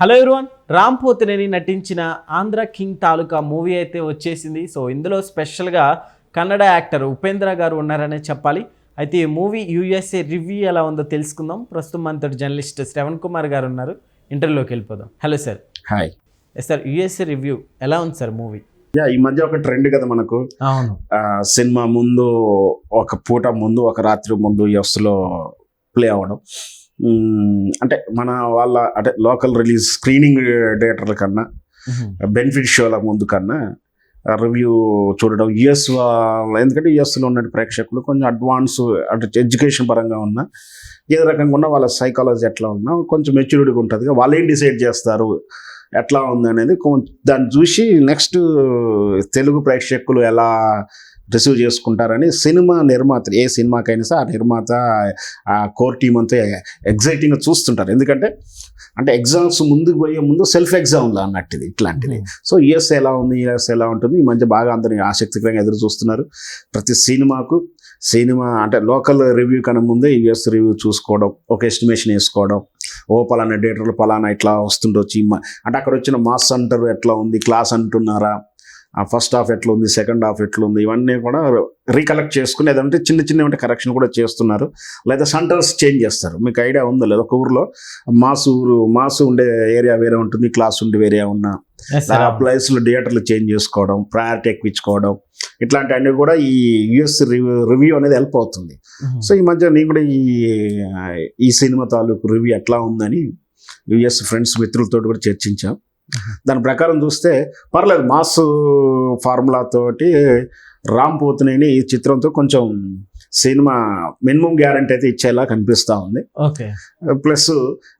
Hello everyone Ram Pothineni నటించిన Andhra king తాలూకా movie అయితే వచ్చేసింది. సో ఇందులో స్పెషల్గా కన్నడ యాక్టర్ ఉపేంద్ర గారు ఉన్నారనే చెప్పాలి. అయితే ఈ మూవీ యూఎస్ఏ రివ్యూ ఎలా ఉందో తెలుసుకుందాం. ప్రస్తుతం మనతో జర్నలిస్ట్ శ్రవణ్ కుమార్ గారు ఉన్నారు. ఇంటర్వ్యూలోకి వెళ్ళిపోదాం. Hello sir. Hi yes sir USA review ఎలా ఉంది సార్ మూవీ? యా ఈ మధ్య ఒక ట్రెండ్ కదా మనకు. అవును. సినిమా ముందు ఒక పూట ముందు ఒక రాత్రి ముందు ఎస్లో ప్లే అవ్వడం. అంటే మన వాళ్ళ అంటే లోకల్ రిలీజ్ స్క్రీనింగ్ థియేటర్ల కన్నా బెనిఫిట్ షోల ముందు కన్నా రివ్యూ చూడడం యుఎస్ ఎందుకంటే యుఎస్లో ఉన్న ప్రేక్షకులు కొంచెం అడ్వాన్స్ అంటే ఎడ్యుకేషన్ పరంగా ఉన్న ఏ రకంగా ఉన్నా వాళ్ళ సైకాలజీ ఎట్లా ఉన్నా కొంచెం మెచ్యూరిటీగా ఉంటుంది. వాళ్ళు ఏం డిసైడ్ చేస్తారు? ఎట్లా ఉంది అనేది కొంచెం దాన్ని చూసి నెక్స్ట్ తెలుగు ప్రేక్షకులు ఎలా రిసీవ్ చేసుకుంటారని సినిమా నిర్మాత ఏ సినిమాకైనా సరే ఆ నిర్మాత ఆ కోర్ టీమ్ అంతా ఎగ్జైటింగ్గా చూస్తుంటారు. ఎందుకంటే అంటే ఎగ్జామ్స్ ముందుకు పోయే ముందు సెల్ఫ్ ఎగ్జామ్లా అన్నట్టు ఇది ఇట్లాంటిది. సో యుఎస్ ఎలా ఉంది యుఎస్ ఎలా ఉంటుంది ఈ మధ్య బాగా అందరినీ ఆసక్తికరంగా ఎదురు చూస్తున్నారు. ప్రతి సినిమాకు సినిమా అంటే లోకల్ రివ్యూ కన్నా ముందే యుఎస్ రివ్యూ చూసుకోవడం ఒక ఎస్టిమేషన్ వేసుకోవడం. ఓ పలానా డేటర్లు పలానా ఇట్లా వస్తుండొచ్చు అంటే అక్కడ వచ్చిన మాస్ అంటారు ఎట్లా ఉంది క్లాస్ అంటున్నారా? ఫస్ట్ హాఫ్ ఎట్లా ఉంది సెకండ్ హాఫ్ ఎట్లా ఉంది ఇవన్నీ కూడా రీకలెక్ట్ చేసుకుని ఏదంటే చిన్న చిన్న కరెక్షన్ కూడా చేస్తున్నారు. లేదా సెంటర్స్ చేంజ్ చేస్తారు. మీకు ఐడియా ఉందా లేదా? ఒక ఊరిలో మాస్ ఊరు మాస్ ఉండే ఏరియా వేరే ఉంటుంది క్లాస్ ఉండే ఏరియా ఉన్న. ఆ ప్లేస్లో థియేటర్లు చేంజ్ చేసుకోవడం ప్రయారిటీ ఎక్కించుకోవడం ఇట్లాంటివన్నీ కూడా ఈ యుఎస్ రివ్యూ రివ్యూ అనేది హెల్ప్ అవుతుంది. సో ఈ మధ్య నేను కూడా ఈ ఈ సినిమా తాలూకు రివ్యూ ఎట్లా ఉందని యుఎస్ ఫ్రెండ్స్ మిత్రులతో కూడా చర్చించాం. దాని ప్రకారం చూస్తే పర్లేదు మాస్ ఫార్ములా తోటి రామ్ పోతునేని ఈ చిత్రంతో కొంచెం సినిమా మినిమం గ్యారంటీ అయితే ఇచ్చేలా కనిపిస్తూ ఉంది. ఓకే. ప్లస్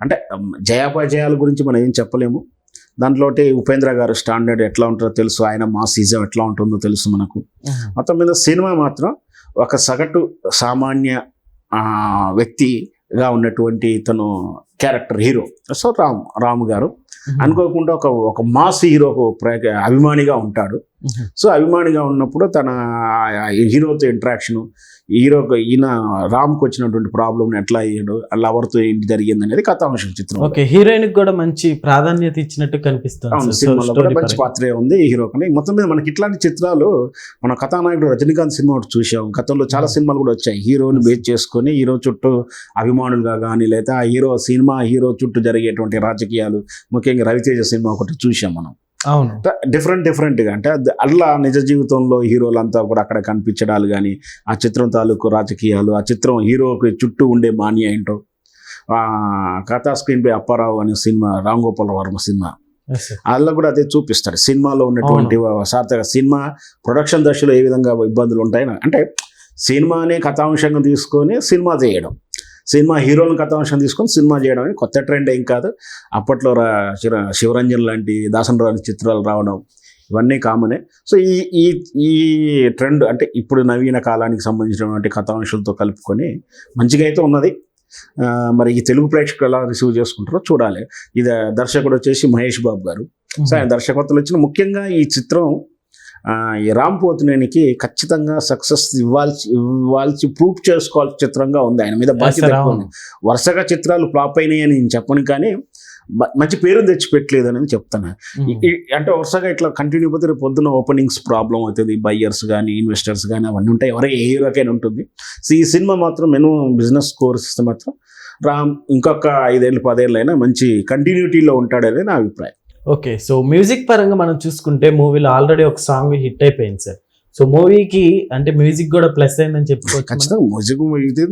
అంటే జయాపజయాల గురించి మనం ఏం చెప్పలేము. దాంట్లోటి ఉపేంద్ర గారు స్టాండర్డ్ ఎట్లా ఉంటుందో తెలుసు ఆయన మా సీజన్ ఎట్లా ఉంటుందో తెలుసు మనకు. మొత్తం మీద సినిమా మాత్రం ఒక సగటు సామాన్య ఆ, వ్యక్తిగా ఉన్నటువంటి తను character hero. So Ram Ram గారు అనుకోకుండా ఒక ఒక మాస్ హీరో అభిమానిగా ఉంటాడు. సో అభిమానిగా ఉన్నప్పుడు తన హీరోతో ఇంట్రాక్షన్ హీరోకి ఈయన రామ్కి వచ్చినటువంటి ప్రాబ్లమ్ ఎట్లా అయ్యాడు లవర్తో ఏంటి జరిగింది అనేది కథాంశం చిత్రం ఓకే హీరోయిన్ కూడా మంచి ప్రాధాన్యత ఇచ్చినట్టు కనిపిస్తుంది మంచి. పాత్రే ఉంది ఈ హీరో మొత్తం మీద మనకి ఇట్లాంటి చిత్రాలు మన కథానాయకుడు రజనీకాంత్ సినిమా ఒకటి చూసాం గతంలో చాలా సినిమాలు కూడా వచ్చాయి. హీరోని బేస్ చేసుకొని హీరో చుట్టూ అభిమానులుగా కానీ లేదా ఆ హీరో సినిమా హీరో చుట్టూ జరిగేటువంటి రాజకీయాలు ముఖ్యంగా రవితేజ సినిమా ఒకటి చూసాం మనం. అవును. డిఫరెంట్ డిఫరెంట్గా అంటే అల్లా నిజ జీవితంలో హీరోలంతా కూడా అక్కడ కనిపించడాలు కానీ ఆ చిత్రం తాలూకు రాజకీయాలు ఆ చిత్రం హీరోకి చుట్టూ ఉండే మాన్య ఏంటో ఆ కథా స్క్రీన్ పై అప్పారావు అనే సినిమా రామ్ గోపాల్ వర్మ సినిమా. అందులో కూడా అదే చూపిస్తారు సినిమాలో ఉన్నటువంటి సార్థక సినిమా ప్రొడక్షన్ దశలో ఏ విధంగా ఇబ్బందులు ఉంటాయని అంటే సినిమానే కథాంశంగా తీసుకొని సినిమా చేయడం. సినిమా హీరోని కథాంశం తీసుకొని సినిమా చేయడం అనేది కొత్త ట్రెండ్ ఏం కాదు. అప్పట్లో రా శివ శివరంజన్ లాంటి దాసన్ రాని చిత్రాలు రావడం ఇవన్నీ కామనే. సో ఈ ఈ ఈ ట్రెండ్ అంటే ఇప్పుడు నవీన కాలానికి సంబంధించినటువంటి కథాంశాలతో కలుపుకొని మంచిగా అయితే ఉన్నది. మరి ఈ తెలుగు ప్రేక్షకులు ఎలా రిసీవ్ చేసుకుంటారో చూడాలి. ఇది దర్శకుడు వచ్చేసి మహేష్ బాబు గారు. సో ఆయన దర్శకత్వంలో వచ్చిన ముఖ్యంగా ఈ చిత్రం ఈ రామ్ పోతునేనికి ఖచ్చితంగా సక్సెస్ ఇవ్వాల్సి ఇవ్వాల్సి ప్రూఫ్ చేసుకోవాల్సిన చిత్రంగా ఉంది. ఆయన మీద బాధ్యత. వరుసగా చిత్రాలు ఫ్లాప్ అయినాయి అని నేను చెప్పను కానీ మంచి పేరు తెచ్చిపెట్టలేదు అనేది చెప్తాను అంటే వరుసగా ఇట్లా కంటిన్యూ పోతే రేపు పొద్దున్న ఓపెనింగ్స్ ప్రాబ్లం అవుతుంది. బయ్యర్స్ కానీ ఇన్వెస్టర్స్ కానీ అవన్నీ ఉంటాయి. ఎవరే ఏ హీరోకైనా ఉంటుంది. సో ఈ సినిమా మాత్రం మినిమం బిజినెస్ కోర్స్ ఇస్తే మాత్రం రామ్ ఇంకొక ఐదేళ్ళు పదేళ్ళు అయినా మంచి కంటిన్యూటీలో ఉంటాడనేది నా అభిప్రాయం. ఓకే సో మ్యూజిక్ పరంగా మనం చూసుకుంటే మూవీలో ఆల్రెడీ ఒక సాంగ్ హిట్ అయిపోయింది సార్. సో మూవీకి అంటే మ్యూజిక్ కూడా ప్లస్ అయిందని చెప్పుకోవచ్చు. ఖచ్చితంగా మ్యూజిక్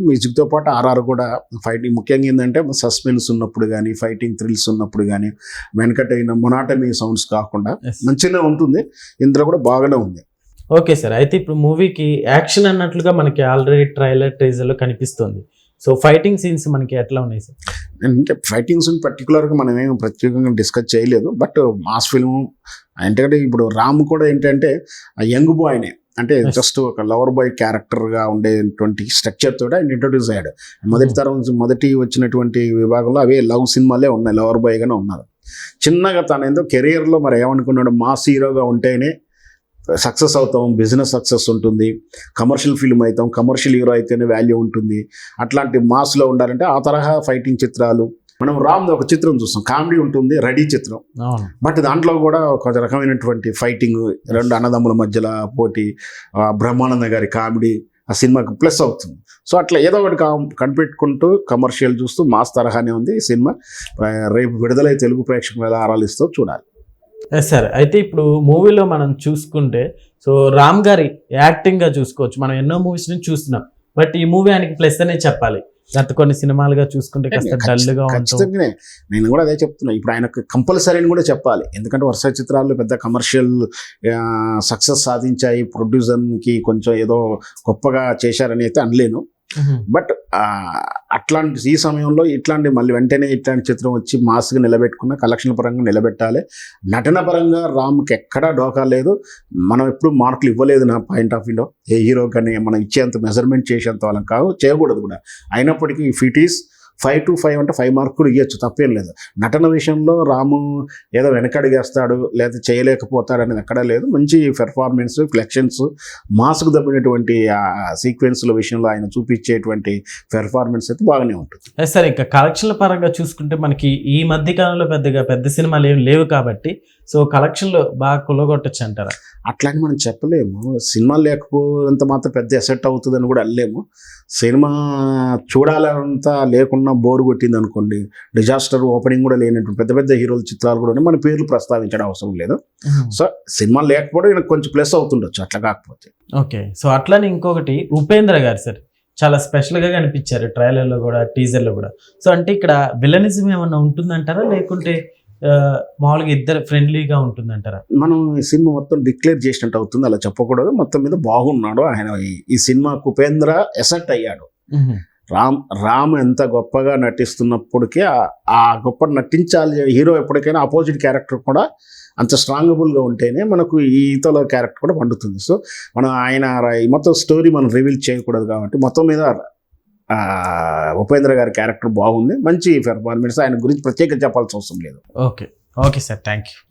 మ్యూజిక్తో పాటు ఆర్ఆర్ కూడా ఫైటింగ్ ముఖ్యంగా ఏంటంటే సస్పెన్స్ ఉన్నప్పుడు కానీ ఫైటింగ్ థ్రిల్స్ ఉన్నప్పుడు కానీ వెనకటైన మొనాటమీ సౌండ్స్ కాకుండా. మంచిగానే ఉంటుంది. ఇందులో కూడా బాగానే ఉంది. ఓకే సార్ అయితే ఇప్పుడు మూవీకి యాక్షన్ అన్నట్లుగా మనకి ఆల్రెడీ ట్రైలర్ ట్రైజర్లో కనిపిస్తుంది. సో ఫైటింగ్ సీన్స్ మనకి ఎట్లా ఉన్నాయి సార్ అంటే ఫైటింగ్స్ పర్టికులర్గా మనం ఏం ప్రత్యేకంగా డిస్కస్ చేయలేదు. బట్ మాస్ ఫిల్మ్ ఎందుకంటే ఇప్పుడు రామ్ కూడా ఏంటంటే ఆ యంగ్ బాయ్నే. అంటే. జస్ట్ ఒక లవర్ బాయ్ క్యారెక్టర్గా ఉండేటువంటి స్ట్రక్చర్ తోటి ఆయన ఇంట్రొడ్యూస్ అయ్యాడు. మొదటి తరం నుంచి మొదటి వచ్చినటువంటి విభాగంలో అవే లవ్ సినిమాలే ఉన్నాయి లవర్ బాయ్గానే ఉన్నారు. చిన్నగా తన ఏందో కెరియర్లో మరి ఏమనుకున్నాడు మాస్ హీరోగా ఉంటేనే సక్సెస్ అవుతాం బిజినెస్ సక్సెస్ ఉంటుంది కమర్షియల్ ఫిల్మ్ అవుతాం కమర్షియల్ హీరో అయితేనే వాల్యూ ఉంటుంది. అట్లాంటి మాస్లో ఉండాలంటే ఆ తరహా ఫైటింగ్ చిత్రాలు. మనం రామ్ ఒక చిత్రం చూస్తాం కామెడీ ఉంటుంది రెడీ చిత్రం. బట్ దాంట్లో కూడా ఒక రకమైనటువంటి ఫైటింగ్ రెండు అన్నదమ్ముల మధ్యలో పోటీ బ్రహ్మానంద గారి కామెడీ ఆ సినిమాకి ప్లస్ అవుతుంది. సో అట్లా ఏదో ఒకటి కా- కనిపెట్టుకుంటూ కమర్షియల్ చూస్తూ మాస్ తరహానే ఉంది ఈ సినిమా. రేపు విడుదలై తెలుగు ప్రేక్షకులు ఎలా ఆరాలిస్తో చూడాలి. ఎస్ సార్ అయితే ఇప్పుడు మూవీలో మనం చూసుకుంటే సో రామ్ గారి యాక్టింగ్గా చూసుకోవచ్చు. మనం ఎన్నో మూవీస్ నుంచి చూస్తున్నాం. బట్ ఈ మూవీ ఆయనకి ప్లస్ అనే చెప్పాలి. గత కొన్ని సినిమాలుగా చూసుకుంటే కాస్త డల్గా ఉంటాం ఖచ్చితంగానే. నేను కూడా అదే చెప్తున్నా. ఇప్పుడు ఆయనకు కంపల్సరీ అని కూడా చెప్పాలి. ఎందుకంటే వరుస చిత్రాలు పెద్ద కమర్షియల్ సక్సెస్ సాధించాయి. ప్రొడ్యూసర్కి కొంచెం ఏదో గొప్పగా చేశారని అయితే అనలేను. Mm-hmm. బట్ అట్లాంటి ఈ సమయంలో ఇట్లాంటి మళ్ళీ వెంటనే ఇట్లాంటి చిత్రం వచ్చి మాస్గా నిలబెట్టుకున్న కలెక్షన్ పరంగా నిలబెట్టాలి. నటన పరంగా రామ్కి ఎక్కడా డోకా లేదు. మనం ఎప్పుడు మార్కులు ఇవ్వలేదు నా పాయింట్ ఆఫ్ వ్యూలో ఏ హీరో కానీ మనం ఇచ్చేంత మెజర్మెంట్ చేసేంత వాళ్ళం కాదు చేయకూడదు కూడా. అయినప్పటికీ if it is five to five అంటే ఫైవ్ మార్క్ కూడా ఇవ్వచ్చు తప్పేం లేదు. నటన విషయంలో రాము ఏదో వెనకడిగేస్తాడు లేదా చేయలేకపోతాడు అనేది ఎక్కడా లేదు. మంచి పెర్ఫార్మెన్స్ ఫ్లెక్షన్స్ మాస్క్ దప్పినటువంటి సీక్వెన్స్ల విషయంలో ఆయన చూపించేటువంటి పెర్ఫార్మెన్స్ అయితే బాగానే ఉంటుంది. సరే సార్ ఇంకా కలెక్షన్ల పరంగా చూసుకుంటే మనకి ఈ మధ్య కాలంలో పెద్దగా పెద్ద సినిమాలు ఏం లేవు కాబట్టి సో కలెక్షన్లు బాగా కొల్లగొట్టచ్చు అంటారా? అట్లాగే మనం చెప్పలేము. సినిమా లేకపోతే మాత్రం పెద్ద ఎసెట్ అవుతుందని కూడా అనలేము. సినిమా చూడాలంతా లేకుండా బోర్ కొట్టింది అనుకోండి డిజాస్టర్ ఓపెనింగ్ కూడా లేనటువంటి పెద్ద పెద్ద హీరోల చిత్రాలు కూడా. మన పేర్లు ప్రస్తావించడం అవసరం లేదు. సో సినిమా లేకపోవడం ఈయనకు కొంచెం ప్లస్ అవుతుండొచ్చు అట్లా కాకపోతే. ఓకే. సో అట్లానే ఇంకొకటి ఉపేంద్ర గారు సార్ చాలా స్పెషల్గా కనిపించారు ట్రైలర్లో కూడా టీజర్లో కూడా. సో అంటే ఇక్కడ విలనిజం ఏమన్నా ఉంటుందంటారా? లేకుంటే మామూలుగా ఇద్దరు ఫ్రెండ్లీగా ఉంటుందంటారా? మనం ఈ సినిమా మొత్తం డిక్లేర్ చేసినట్టు అవుతుంది. అలా చెప్పకూడదు. మొత్తం మీద బాగున్నాడు ఆయన. ఈ- సినిమాకు ఉపేంద్ర ఎసెట్ అయ్యాడు. రామ్ రామ్ ఎంత గొప్పగా నటిస్తున్నప్పటికీ ఆ- గొప్ప నటించాలి హీరో ఎప్పటికైనా ఆపోజిట్ క్యారెక్టర్ కూడా అంత స్ట్రాంగబుల్గా ఉంటేనే మనకు ఈతలో క్యారెక్టర్ కూడా పండుతుంది. సో మనం ఆయన మొత్తం స్టోరీ మనం రివీల్ చేయకూడదు కాబట్టి మొత్తం మీద ఉపేంద్ర గారి క్యారెక్టర్ బాగుంది. మంచి పెర్ఫార్మెన్స్ ఆయన గురించి ప్రత్యేకంగా చెప్పాల్సిన అవసరం లేదు. Okay. Okay sir. Thank you